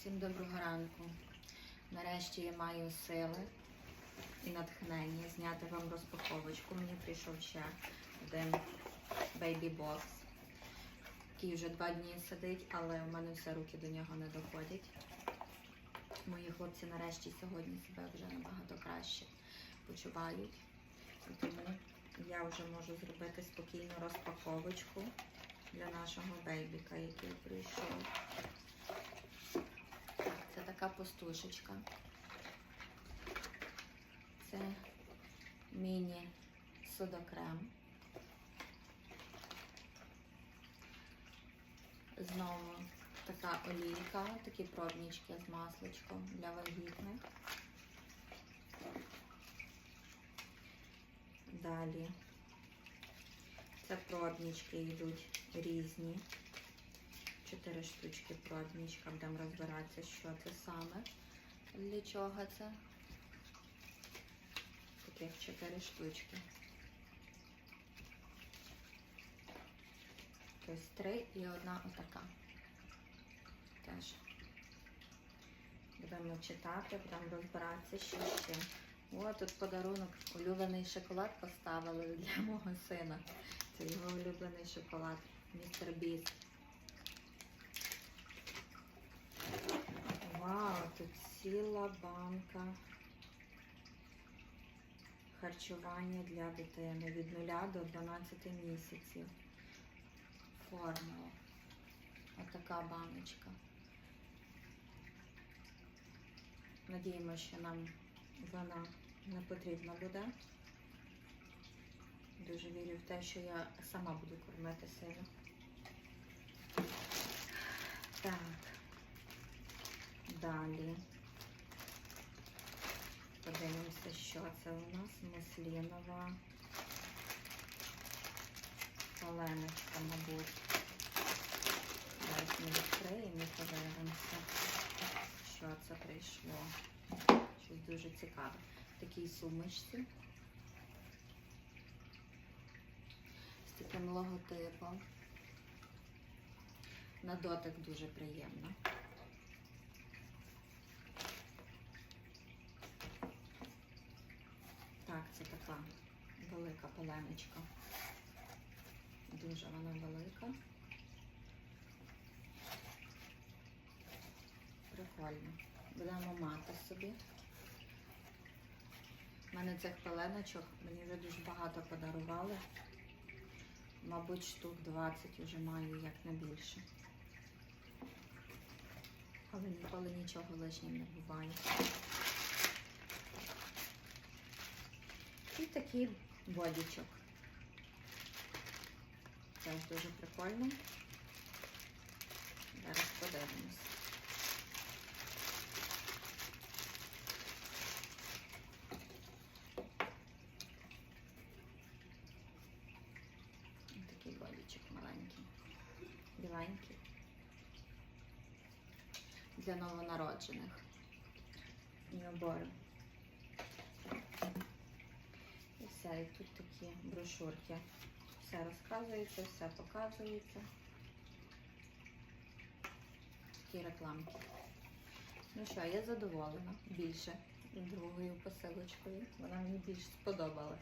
Всім доброго ранку. Нарешті я маю сили і натхнення зняти вам розпаковочку. Мені прийшов ще один бейбі бокс, який вже два дні сидить, але в мене все руки до нього не доходять. Мої хлопці нарешті сьогодні себе вже набагато краще почувають. Тому я вже можу зробити спокійну розпаковочку для нашого бейбіка, який прийшов. Така пустушечка. Це міні судокрем. Знову така олійка, такі пробнички з масличком для вагітних. Далі це пробнички йдуть різні. Чотири штучки пробничка, будемо розбиратися, що це саме, для чого це. Таких чотири штучки. Тобто три і одна отака. Теж. Будемо читати, будемо розбиратися, що ще. О, тут подарунок. Улюблений шоколад поставили для мого сина. Це його улюблений шоколад. Містер Біст. Вау, тут ціла банка харчування для дитини від 0 до 12 місяців. Формула. Отака баночка. Надіємося, що нам вона не потрібна буде. Дуже вірю в те, що я сама буду кормити сина. Так. Далі. Подивимося, що це у нас. Муслінова паленочка, мабуть. Зараз ми відкриємо і подивимося, що це прийшло. Щось дуже цікаве. В такій сумочці. З таким логотипом. На дотик дуже приємно. Так, це така велика поленочка. Дуже вона велика. Прикольно. Будемо мати собі. У мене цих пеленочок мені вже дуже багато подарували. Мабуть, штук 20 вже маю, як не більше. Але ніколи нічого лишнім не буває. І такий бодічок. Це дуже прикольно. Зараз подивимось. Такий бодічок маленький, біленький. Для новонароджених. І все, і тут такі брошурки. Все розказується, все показується. Такі рекламки. Ну що, я задоволена більше другою посилочкою. Вона мені більш сподобалась.